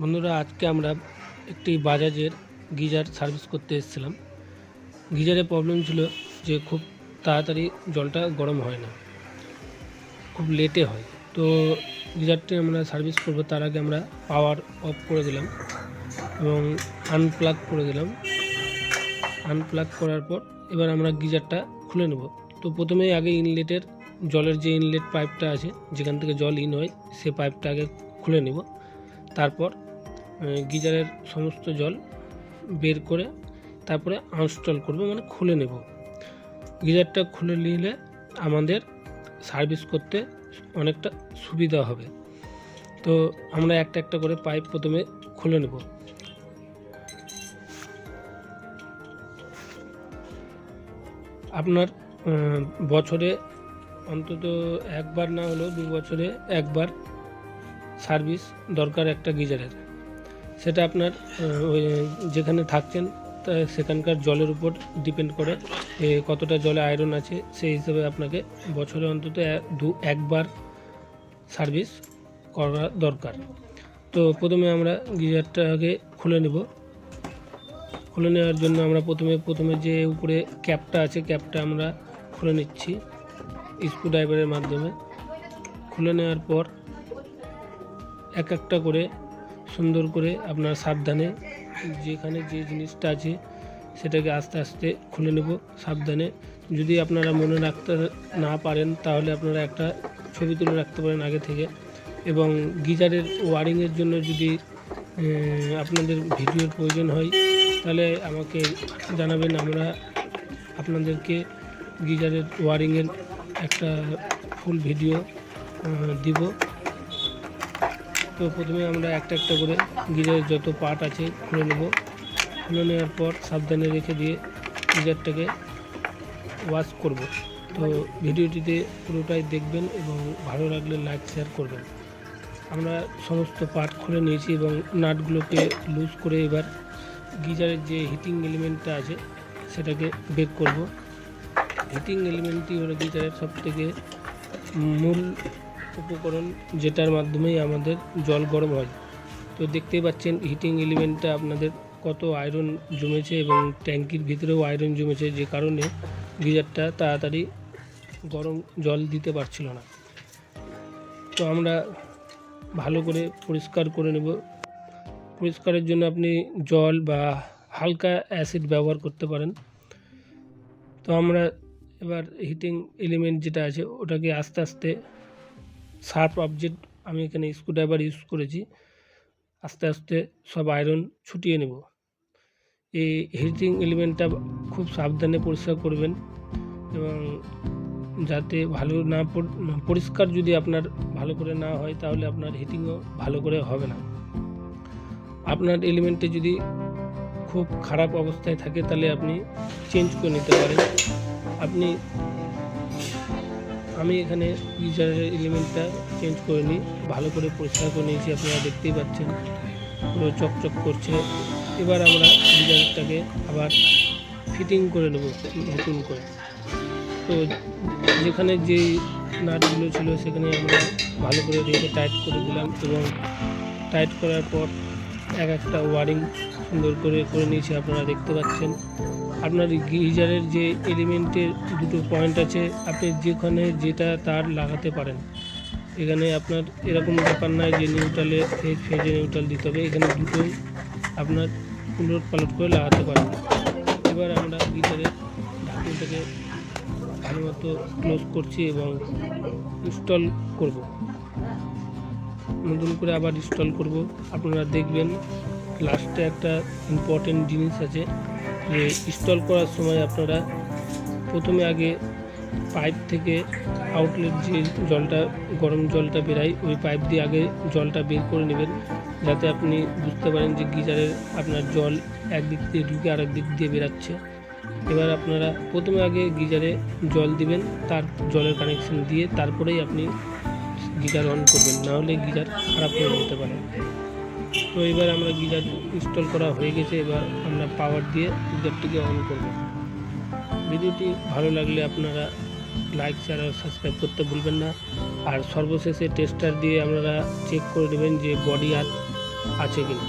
বন্ধুরা, আজকে আমরা একটি বাজাজের গিজার সার্ভিস করতে এসেছিলাম। গিজারের প্রবলেম ছিল যে খুব তাড়াতাড়ি জলটা গরম হয় না, খুব লেটে হয়। তো গিজারটি আমরা সার্ভিস করব, তার আগে আমরা পাওয়ার অফ করে দিলাম এবং আনপ্লাগ করে দিলাম। আনপ্লাগ করার পর এবার আমরা গিজারটা খুলে নেব। তো প্রথমেই আগে ইনলেটের জলের যে ইনলেট পাইপটা আছে, যেখান থেকে জল ইন হয়, সে পাইপটা আগে খুলে নেব। তারপর গিজারের সমস্ত জল বের করে তারপরে আনস্টল করব মানে খুলে নেব। গিজারটা খুলে নিলে আমাদের সার্ভিস করতে অনেকটা সুবিধা হবে। তো আমরা একটা একটা করে পাইপ প্রথমে খুলে নেব। আপনার বছরে অন্তত একবার না হলেও দু বছরে একবার সার্ভিস দরকার একটা গিজারের। সেটা আপনার ওই যেখানে থাকছেন, তা সেখানকার জলের উপর ডিপেন্ড করে কতটা জলে আয়রন আছে, সেই হিসেবে আপনাকে বছরে অন্তত দু, একবার সার্ভিস করা দরকার। তো প্রথমে আমরা গিজারটাকে খুলে নেব। খুলে নেওয়ার জন্য আমরা প্রথমে প্রথমে যে উপরে ক্যাপটা আছে, ক্যাপটা আমরা খুলে নিচ্ছি স্ক্রু ড্রাইভারের মাধ্যমে। খুলে নেওয়ার পর এক একটা করে সুন্দর করে আপনার সাবধানে যেখানে যে জিনিসটা আছে সেটাকে আস্তে আস্তে খুলে নেব সাবধানে। যদি আপনারা মনে রাখতে না পারেন তাহলে আপনারা একটা ছবি তুলে রাখতে পারেন আগে থেকে। এবং গিজারের ওয়ারিংয়ের জন্য যদি আপনাদের ভিডিওর প্রয়োজন হয়, তাহলে আমাকে জানাবেন। আমরা আপনাদেরকে গিজারের ওয়ারিংয়ের একটা ফুল ভিডিও দিব। তো প্রথমে আমরা একটা একটা করে গিজারের যত পার্ট আছে খুলে নেব। খুলে নেওয়ার পর সাবধানে রেখে দিয়ে গিজারটাকে ওয়াশ করব। তো ভিডিওটিতে পুরোটাই দেখবেন এবং ভালো লাগলে লাইক শেয়ার করবেন। আমরা সমস্ত পার্ট খুলে নিয়েছি এবং নাটগুলোকে লুজ করে এবার গিজারের যে হিটিং এলিমেন্টটা আছে সেটাকে বের করব। হিটিং এলিমেন্টটি হলো গিজারের সব থেকে মূল উপকরণ যেটার মাধ্যমেই আমাদের জল গরম হয়। তো দেখতেই পাচ্ছেন হিটিং এলিমেন্টটা আপনাদের কত আয়রন জমেছে এবং ট্যাঙ্কির ভিতরেও আয়রন জমেছে যে কারণে গিজারটা তাড়াতাড়ি গরম জল দিতে পারছিল না। তো আমরা ভালো করে পরিষ্কার করে নেব। পরিষ্কারের জন্য আপনি জল বা হালকা অ্যাসিড ব্যবহার করতে পারেন। তো আমরা এবার হিটিং এলিমেন্ট যেটা আছে, ওটাকে আস্তে আস্তে শার্প অবজেক্ট আমি এখানে স্ক্রুড্রাইভার ইউজ করেছি। আস্তে আস্তে সব আয়রন ছুটিয়ে নেব। এই হিটিং এলিমেন্টটা খুব সাবধানে পরিষ্কার করবেন এবং যাতে ভালো না পরিষ্কার যদি আপনার ভালো করে না হয় তাহলে আপনার হিটিংও ভালো করে হবে না। আপনার এলিমেন্টে যদি খুব খারাপ অবস্থায় থাকে তাহলে আপনি চেঞ্জ করে নিতে পারেন। আপনি আমি এখানে গিজারের এলিমেন্টটা চেঞ্জ করে নিই। ভালো করে পরিষ্কার করে নিয়েছি, আপনারা দেখতেই পাচ্ছেন। পুরো চকচক করছে। এবার আমরা গিজারটাকে আবার ফিটিং করে নেব, নতুন করে। তো যেখানে যে নাটগুলো ছিল, সেখানে আমরা ভালো করে রেখে টাইট করে দিলাম এবং টাইট করার পর এক একটা ওয়ারিং সুন্দর করে করে নিয়েছি, আপনারা দেখতে পাচ্ছেন। আপনার গিজারের যে এলিমেন্টের দুটো পয়েন্ট আছে, আপনি যেখানে যেটা তার লাগাতে পারেন। এখানে আপনার এরকম ব্যাপার নয় যে নিউট্রালে ফেজ ফেজে নিউট্রাল দিতে হবে। এখানে দুটোই আপনার উলট পালট করে লাগাতে পারেন। এবার আমরা গিজারের ঢাকনটাকে ভালো মতো ক্লোজ করছি এবং ইনস্টল করব। নতুন করে আবার ইনস্টল করব। আপনারা দেখবেন লাস্টে একটা ইম্পর্টেন্ট জিনিস আছে যে ইনস্টল করার সময় আপনারা প্রথমে আগে পাইপ থেকে আউটলেট যে জলটা, গরম জলটা বেরায়, ওই পাইপ দিয়ে আগে জলটা বের করে নেবেন। যাতে আপনি বুঝতে পারেন যে গিজারের আপনার জল একদিক দিয়ে ঢুকে আরেক দিক দিয়ে বেরাচ্ছে। এবার আপনারা প্রথমে আগে গিজারে জল দিবেন, তার জলের কানেকশন দিয়ে, তারপরেই আপনি গিজার অন করবেন নাহলে গিজার খারাপ হয়ে যেতে পারে তো এবার আমরা গিজার ইনস্টল করা হয়ে গেছে, এবার আমরা পাওয়ার দিয়ে গিজারটিকে অন করব। ভিডিওটি ভালো লাগলে আপনারা লাইক শেয়ার আর সাবস্ক্রাইব করতে ভুলবেন না। আর সর্বশেষে টেস্টার দিয়ে আপনারা চেক করে নেবেন যে বডি আর আছে কিনা।